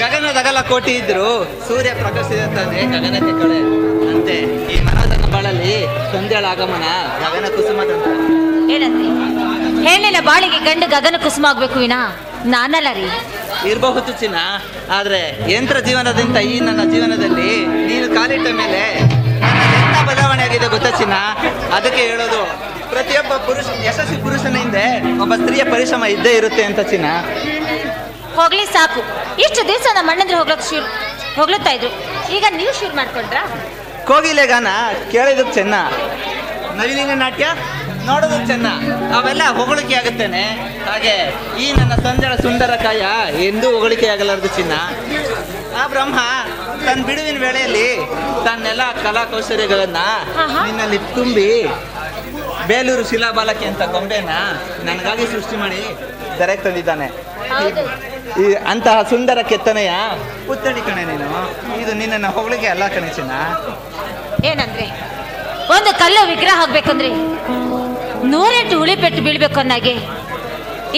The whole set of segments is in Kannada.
ಗಗನದಗಲ ಕೋಟಿ ಇದ್ರು. ಸೂರ್ಯ ಪ್ರಕಾಶಿಸುತ್ತಾನೆ ಗಗನಕ್ಕೆ ಕಳೆ ಅಂತೆ ಈ ಮನದ ಬಾಳಲ್ಲಿ ಸಂಧ್ಯಾಳ ಆಗಮನ. ಗಗನ ಕುಸುಮದಂತ ಏನಂದ್ರಿ ಹೆಣ್ಣಿನ ಬಾಳಿಗೆ ಗಂಡು ಗಗನ ಕುಸುಮ ಆಗ್ಬೇಕು ವಿನಾ. ನಾನಲ್ಲ ರೀ. ಇರಬಹುದು ಚಿನ್ನ ಆದ್ರೆ ಯಂತ್ರ ಜೀವನದಿಂದ ಈ ನನ್ನ ಜೀವನದಲ್ಲಿ ನೀನು ಕಾಲಿಟ್ಟ ಮೇಲೆ ಎಂತ ಬದಲಾವಣೆ ಆಗಿದೆ ಗೊತ್ತ ಚಿನ್ನ? ಅದಕ್ಕೆ ಹೇಳೋದು ಪ್ರತಿಯೊಬ್ಬ ಪುರುಷ ಯಶಸ್ವಿ ಪುರುಷನ ಹಿಂದೆ ಒಬ್ಬ ಸ್ತ್ರೀಯ ಪರಿಶ್ರಮ ಇದ್ದೇ ಇರುತ್ತೆ ಅಂತ ಚಿನ್ನ. ಹೋಗ್ಲಿ ಸಾಕು. ಇಷ್ಟು ದಿವಸ ನಮ್ಮ ಅಣ್ಣಂದ್ರೆ ಹೋಗ್ಲಕ್ ಶುರು ಹೋಗ್ಲತ್ತಾ ಇದ್ರು. ಈಗ ನೀವು ಶುರು ಮಾಡ್ಕೊಂಡ್ರಾ? ಕೋಗಿಲೆ ಗಾನ ಕೇಳಿದಕ್ಕೆ ಚೆನ್ನ. ನವಿಲಿನ ನಾಟ್ಯ ನೋಡೋದಕ್ಕೆ ಚೆನ್ನ. ಅವೆಲ್ಲ ಹೊಗಳಿಕೆ ಆಗುತ್ತೇನೆ. ಹಾಗೆ ಈ ನನ್ನ ತಂದೆಳ ಸುಂದರ ಕಾಯ ಎಂದೂ ಹೊಗಳಿಕೆ ಆಗಲಾರದು ಚಿನ್ನ. ಆ ಬ್ರಹ್ಮ ತನ್ನ ಬಿಡುವಿನ ವೇಳೆಯಲ್ಲಿ ತನ್ನೆಲ್ಲ ಕಲಾ ಕೌಶಲ್ಯಗಳನ್ನ. ನಿನ್ನಲ್ಲಿ ತುಂಬಿ ಬೇಲೂರು ಶಿಲಾಬಾಲಕಿ ಅಂತ ಗೊಂಬೆನ ನನಗಾಗಿ ಸೃಷ್ಟಿ ಮಾಡಿ ಧರೆಗೆ ತಂದಿದ್ದಾನೆ. ಈ ಅಂತಹ ಸುಂದರ ಕೆತ್ತನೆಯ ಪುತ್ಥಳಿ ಕಣೆ ನೀನು. ಇದು ನಿನ್ನನ್ನು ಹೊಗಳಿಕೆ ಅಲ್ಲ ಕಣೆ ಚಿನ್ನ. ಏನಂದ್ರೆ ಒಂದು ಕಲ್ಲು ವಿಗ್ರಹ ಆಗ್ಬೇಕಂದ್ರೆ ನೂರೆಂಟು ಹುಳಿ ಪೆಟ್ಟು ಬೀಳ್ಬೇಕು ಅನ್ನಾಗೆ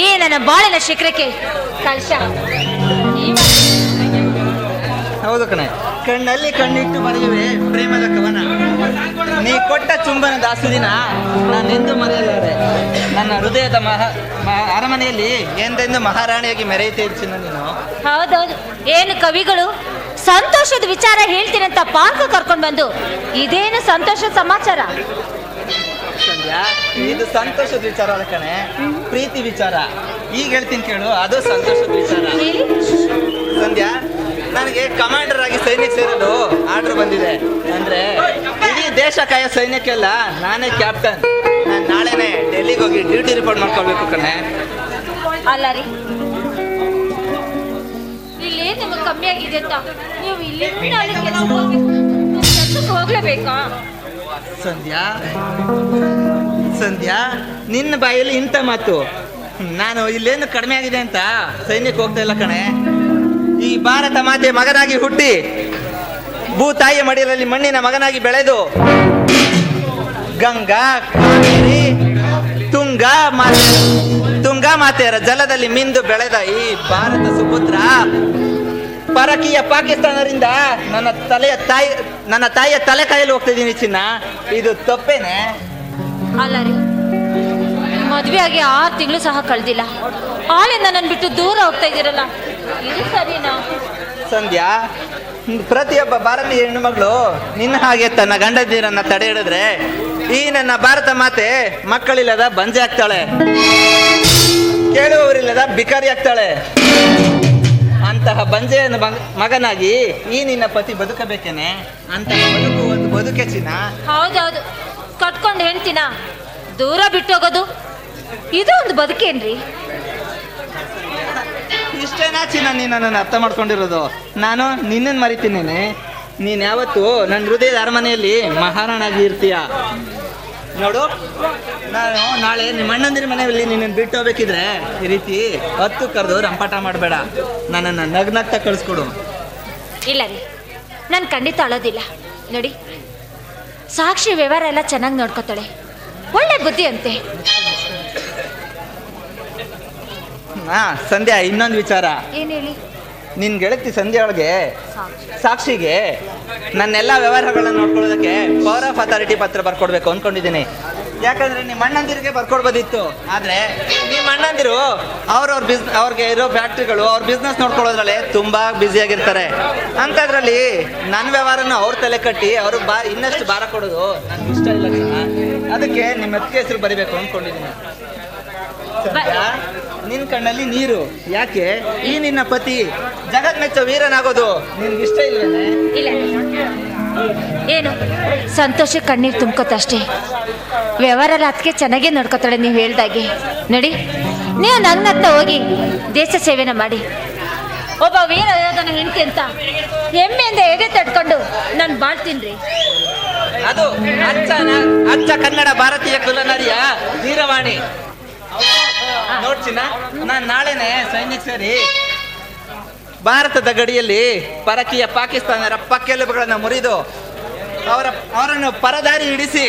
ಈ ನನ್ನ ಬಾಳಿನ ಶಿಖರಕ್ಕೆ ಕಲಶ ಹೌದು ಕಣೆ. ಕಣ್ಣಲ್ಲಿ ಕಣ್ಣಿಟ್ಟು ಬರೆಯುವೆ ಪ್ರೇಮದ ಕವನ. ನೀ ಕೊಟ್ಟ ಚುಂಬನ ನಾನು ನಾನೆಂದು ಮರೆಯಲಾರೆ ನನ್ನ ಹೃದಯದ ಮಹಾ ಅರಮನೆಯಲ್ಲಿ ಎಂದೆಂದು ಮಹಾರಾಣಿಯಾಗಿ ಮೆರೆಯುತ್ತೇವೆ ಚಿನ್ನ ನೀನು? ಹೌದೌದು. ಏನು ಕವಿಗಳು? ಸಂತೋಷದ ವಿಚಾರ ಹೇಳ್ತೀನಿ ಅಂತ ಪಾರ್ಕ್ ಕರ್ಕೊಂಡು ಬಂದು. ಇದೇನು ಸಂತೋಷದ ಸಮಾಚಾರ? ಸಂಧ್ಯಾ ಇದು ಸಂತೋಷದ ವಿಚಾರ ಅಲ್ಲ ಕಣೆ. ಪ್ರೀತಿ ವಿಚಾರ. ಈಗ ಹೇಳ್ತೀನಿ ಕೇಳು ಅದು ಸಂತೋಷದ ವಿಚಾರ. ಸಂಧ್ಯಾ ನನಗೆ ಕಮಾಂಡರ್ ಆಗಿ ಸೈನಿಕ ಸೇರಲು ಆರ್ಡರ್ ಬಂದಿದೆ. ಅಂದ್ರೆ ಇಡೀ ಕಾಯ ಕಾಯೋ ಸೈನ್ಯಕ್ಕೆಲ್ಲ? ನಾನೇ ಕ್ಯಾಪ್ಟನ್ ನಾನು ನಾಳೆನೆ ಡೆಲ್ಲಿಗೆ ಹೋಗಿ ಡ್ಯೂಟಿ ರಿಪೋರ್ಟ್ ಮಾಡ್ಕೊಳ್ಬೇಕು ಕಣೆ. ಅಲ್ಲ ರೀ. ಇಲ್ಲಿ ನಿಮಗೆ ಕಮ್ಮಿ ಆಗಿದೆ ಅಂತ. ನೀವು ಇಲ್ಲಿ ಕೆಲಸಕ್ಕೆ ಹೋಗ್ಲೇಬೇಕಾ? ಸಂಧ್ಯಾ? ಸಂಧ್ಯಾ ನಿನ್ನ ಬಾಯಲ್ಲಿ ಇಂಥ ಮಾತು. ನಾನು ಇಲ್ಲೇನು ಕಡಿಮೆ ಆಗಿದೆ ಅಂತ? ಸೈನ್ಯಕ್ಕೆ ಹೋಗ್ತಾ ಇಲ್ಲ ಕಣೆ. ಈ ಭಾರತ ಮಾತೆ ಮಗನಾಗಿ ಹುಟ್ಟಿ ಭೂತಾಯಿಯ ಮಡಿಲಲ್ಲಿ ಮಣ್ಣಿನ ಮಗನಾಗಿ ಬೆಳೆದು ಗಂಗಾ ಕಾವೇರಿ ತುಂಗಾ ಮಾತೆ ತುಂಗಾ ಮಾತೆಯರ ಜಲದಲ್ಲಿ ಮಿಂದು ಬೆಳೆದ ಈ ಭಾರತ ಸುಪುತ್ರ. ಪರಕೀಯ ಪಾಕಿಸ್ತಾನರಿಂದ ನನ್ನ ತಲೆಯ ತಾಯಿ ನನ್ನ ತಾಯಿಯ ತಲೆ ಕಾಯಲು ಹೋಗ್ತಾ ಇದ್ದೀನಿ ಚಿನ್ನ. ಇದು ತಪ್ಪೇನೆ. ಅಲ್ಲ ರೀ ಮದ್ವೆ ಆಗಿ ಆರು ತಿಂಗಳು ಸಹ ಕಳ್ದಿಲ್ಲ. ಆಳಿಂದ ನನ್ನ ಬಿಟ್ಟು ದೂರ ಹೋಗ್ತಾ ಇದ್ದೀರಲ್ಲ ಇದು ಸರಿನಾ? ಸಂಧ್ಯಾ ಪ್ರತಿಯೊಬ್ಬ ಭಾರತೀಯ ಹೆಣ್ಣುಮಗಳು ನಿನ್ನ ಹಾಗೆ ತನ್ನ ಗಂಡದಿರನ್ನ ತಡೆ ಹಿಡಿದ್ರೆ ಈ ನನ್ನ ಭಾರತ ಮಾತೆ ಮಕ್ಕಳಿಲ್ಲದ ಬಂಜೆ ಆಗ್ತಾಳೆ. ಕೇಳುವವರಿಲ್ಲದ ಬಿಕಾರಿ ಆಗ್ತಾಳೆ. ಅಂತಹ ಬಂಜೆಯನ್ನು ಮಗ- ಮಗನಾಗಿ ಈ ನಿನ್ನ ಪತಿ ಬದುಕಬೇಕೇನೆ? ಅಂತಹ ಬದುಕು ಒಂದು ಬದುಕೆ ಚಿನ್ನ. ಹೌದೌದು. ಕಟ್ಕೊಂಡು ಹೆಣ್ತಿನ ದೂರ ಬಿಟ್ಟು ಹೋಗೋದು? ಇದು ಒಂದು ಬದುಕೇನ್ರಿ? ಇಷ್ಟೇನಾ ಚಿನ್ನ ನೀನು ನನ್ನನ್ನು ಅರ್ಥ ಮಾಡ್ಕೊಂಡಿರೋದು. ನಾನು ನಿನ್ನನ್ನು ಮರಿತೀನಿ ನೀನು ಯಾವತ್ತು ನನ್ನ ಹೃದಯದ ಅರಮನೆಯಲ್ಲಿ ಮಹಾರಾಣಾಗಿ ಇರ್ತೀಯ ನೋಡು, ನಾನು ನಾಳೆ ನಿಮ್ಮ ಅಣ್ಣಂದಿರ ಮನೆಯಲ್ಲಿ ನಿನ್ನನ್ನು ಬಿಟ್ಟು ಹೋಗ್ಬೇಕಿದ್ರೆ ಈ ರೀತಿ ಹತ್ತು ಕರೆದು ರಂಪಾಟ ಮಾಡಬೇಡ. ನನ್ನನ್ನು ನಗ್ನಗ್ತಾ ಕಳಿಸ್ಕೊಡು. ಇಲ್ಲ ರೀ, ನಾನು ಖಂಡಿತ ಅಳೋದಿಲ್ಲ. ನೋಡಿ, ಸಾಕ್ಷಿ ವ್ಯವಹಾರ ಎಲ್ಲ ಚೆನ್ನಾಗಿ ನೋಡ್ಕೊತಾಳೆ. ಒಳ್ಳೆ ಬುದ್ಧಿ ಅಂತೆ ಹಾ ಸಂಧ್ಯಾ ಇನ್ನೊಂದು ವಿಚಾರ. ಏನು ಹೇಳಿ? ನಿನ್ನ ಗೆಳತಿ ಸಂಧ್ಯಾ ಒಳಗೆ ಸಾಕ್ಷಿ. ಸಾಕ್ಷಿಗೆ ನನ್ನೆಲ್ಲ ವ್ಯವಹಾರಗಳನ್ನ ನೋಡ್ಕೊಳ್ಳೋದಕ್ಕೆ ಪವರ್ ಆಫ್ ಅಥಾರಿಟಿ ಪತ್ರ ಬರ್ಕೊಡ್ಬೇಕು ಅನ್ಕೊಂಡಿದ್ದೀನಿ. ಯಾಕಂದ್ರೆ ನಿಮ್ಮ ಅಣ್ಣಂದಿರಿಗೆ ಬರ್ಕೊಡ್ಬೋದಿತ್ತು. ಆದ್ರೆ ನಿಮ್ಮ ಅಣ್ಣಂದಿರು ಅವ್ರವ್ರ ಬಿಸ್ ಅವ್ರಿಗೆ ಇರೋ ಫ್ಯಾಕ್ಟ್ರಿಗಳು ಅವ್ರ ಬಿಸ್ನೆಸ್ ನೋಡ್ಕೊಳ್ಳೋದ್ರಲ್ಲಿ ತುಂಬಾ ಆಗಿರ್ತಾರೆ. ಅಂಥದ್ರಲ್ಲಿ ನನ್ನ ವ್ಯವಹಾರನ ಅವ್ರ ತಲೆ ಕಟ್ಟಿ ಅವ್ರಿಗೆ ಬಾ ಇನ್ನಷ್ಟು ಭಾರ ಕೊಡೋದು ನನ್ಗೆ ಇಷ್ಟ ಇಲ್ಲ ಅದಕ್ಕೆ ನಿಮ್ಮ ಹೆಸರು ಬರಿಬೇಕು ಅನ್ಕೊಂಡಿದ್ದೀನಿ. ನಿನ್ ಕಣ್ಣಲ್ಲಿ ನೀರು. ಯಾಕೆ? ಈ ನಿನ್ನ ಪತಿ ಜಗತ್ ಮೆಚ್ಚ ವೀರನಾಗೋದು ನಿನ್ಗೆ ಇಷ್ಟ ಇಲ್ವೇನೆ? ಇಲ್ಲ ಏನು? ಸಂತೋಷ ಕಣ್ಣೀರು ತುಂಬ್ಕೊತಷ್ಟೇ ವ್ಯವಹಾರ ಅದಕ್ಕೆ ಚೆನ್ನಾಗೇ ನೋಡ್ಕೊತಾಳೆ ನೀವು ಹೇಳ್ದಾಗೆ. ನೋಡಿ. ನೀವು ನನ್ನ ಹತ್ರ ಹೋಗಿ ದೇಶ ಸೇವೆನ ಮಾಡಿ. ಒಬ್ಬ ವೀರ ಯೋಧನ ಹೆಂಡತಿ ಅಂತ ಹೆಮ್ಮೆಯಿಂದ ಎದೆ ತಡ್ಕೊಂಡು ನಾನು ಬಾಳ್ತೀನಿ ರೀ ಅದು ಅಚ್ಚ ಅಚ್ಚ ಕನ್ನಡ ಭಾರತೀಯ ಕುಲನರಿಯ ವೀರವಾಣಿ. ನೋಡ್ಚಿನ ನಾನು ನಾಳೆನೆ ಸೈನ್ಯಕ್ಕೆ ಸೇರಿ ಭಾರತದ ಗಡಿಯಲ್ಲಿ ಪರಕೀಯ ಪಾಕಿಸ್ತಾನರ ಪಕ್ಕೆಲುಬುಗಳನ್ನು ಮುರಿದು ಅವರ ಅವರನ್ನು ಪರದಾರಿ ಹಿಡಿಸಿ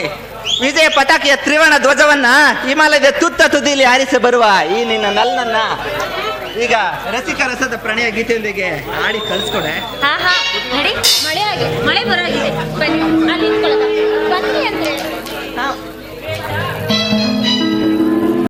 ವಿಜಯ ಪಟಾಕಿಯ ತ್ರಿವರ್ಣ ಧ್ವಜವನ್ನ ಹಿಮಾಲಯದ ತುತ್ತ ತುದಿಯಲ್ಲಿ ಹಾರಿಸಿ ಬರುವ ಈ ನಿನ್ನ ನಲ್ಲನ್ನ ಈಗ ರಸಿಕ ರಸದ ಪ್ರಣಯ ಗೀತೆಯೊಂದಿಗೆ ಹಾಡಿ ಕಳಿಸ್ಕೊಡೆ. ಮಳೆ ಮಳೆ ಬರೋ